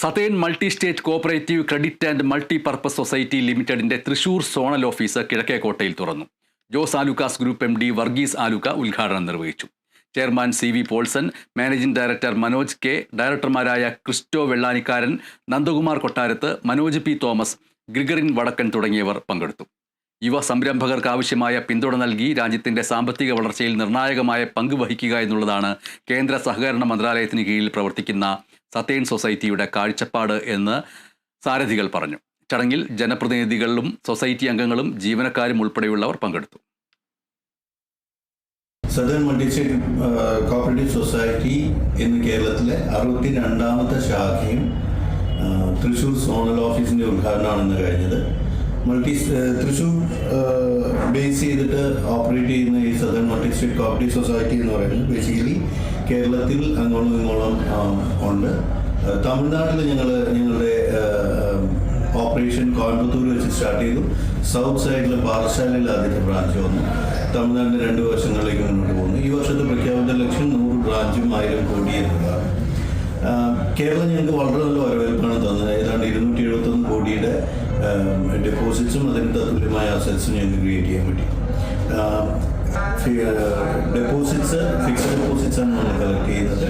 Southern multi state cooperative credit and multi purpose society ലിമിറ്റഡിന്റെ Thrissur zonal office കിഴക്കേക്കോട്ടയിൽ തുറന്നു. Jose Alukkas group M D Varghese Alukka ഉദ്ഘാടനം നിർവഹിച്ചു. Chairman C V Paulson managing director Manoj K ഡയറക്ടർമാരായ Christo Vellanikkaran Nandakumar Kottarath Manoj P Thomas Gregorin Vadakkan തുടങ്ങിയവർ പങ്കെടുത്തു. യുവ സംരംഭകർക്ക് ആവശ്യമായ പിന്തുണ നൽകി രാജ്യത്തിന്റെ സാമ്പത്തിക വളർച്ചയിൽ നിർണായകമായ പങ്ക് വഹിക്കുക എന്നുള്ളതാണ് കേന്ദ്ര സഹകരണ മന്ത്രാലയത്തിന് കീഴിൽ പ്രവർത്തിക്കുന്ന സതേൺ സൊസൈറ്റിയുടെ കാഴ്ചപ്പാട് എന്ന് സാരഥികൾ പറഞ്ഞു. ചടങ്ങിൽ ജനപ്രതിനിധികളും സൊസൈറ്റി അംഗങ്ങളും ജീവനക്കാരും ഉൾപ്പെടെയുള്ളവർ പങ്കെടുത്തു. സദേൺ മൾട്ടിസ്റ്റേറ്റ് കോപ്പറേറ്റീവ് സൊസൈറ്റി ഇന്ന് കേരളത്തിലെ അറുപത്തി രണ്ടാമത്തെ ശാഖയും തൃശൂർ സോണൽ ഓഫീസിന്റെ ഉദ്ഘാടനമാണ് ഇന്ന് കഴിഞ്ഞത്. മൾട്ടി തൃശ്ശൂർ ബേസ് ചെയ്തിട്ട് ഓപ്പറേറ്റ് ചെയ്യുന്ന ഈ southern multi state cooperative society എന്ന് പറയുന്നത് ബേസിക്കലി കേരളത്തിൽ അങ്ങോളം ഇങ്ങോളം ഉണ്ട്. തമിഴ്നാട്ടിൽ ഞങ്ങൾ ഞങ്ങളുടെ ഓപ്പറേഷൻ കോയമ്പത്തൂർ വെച്ച് സ്റ്റാർട്ട് ചെയ്തു. സൗത്ത് സൈഡിൽ പാറശാലയിൽ ആദ്യത്തെ ബ്രാഞ്ച് വന്നു. തമിഴ്നാടിന്റെ രണ്ട് വർഷങ്ങളിലേക്ക് മുന്നോട്ട് പോകുന്നു. ഈ വർഷത്തെ പ്രഖ്യാപിത ലക്ഷ്യം നൂറ് ബ്രാഞ്ചും ആയിരം കോടി ആഹ് കേരളം ഞങ്ങൾക്ക് വളരെ നല്ല വരവേൽപ്പാണ് തന്നത്. ഡെപ്പോസിറ്റ്സും അതിന് തത്തുല്യമായ അസെറ്റ്സും ഞങ്ങൾക്ക് ക്രിയേറ്റ് ചെയ്യാൻ പറ്റി. ഡെപ്പോസിറ്റ്സ് ഫിക്സഡ് ഡെപ്പോസിറ്റ്സ് ആണ് നമ്മൾ കളക്ട് ചെയ്യുന്നത്.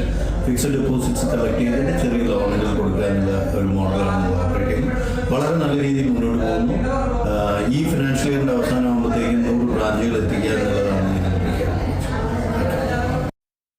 ഫിക്സഡ് ഡെപ്പോസിറ്റ്സ് കളക്ട് ചെയ്തിട്ട് ചെറിയ ലോണുകൾ കൊടുക്കാനുള്ള ഒരു മോഡലാണ് നമ്മൾ ഓപ്പറേറ്റ് ചെയ്യുന്നത് വളരെ നല്ല രീതിയിൽ മുന്നോട്ട് പോകുന്നു. ഈ ഫിനാൻഷ്യൽ ഇയറിന്റെ അവസാനമാകുമ്പോഴത്തേക്കും നൂറ് ബ്രാഞ്ചുകൾ എത്തിക്കുക എന്നുള്ളത്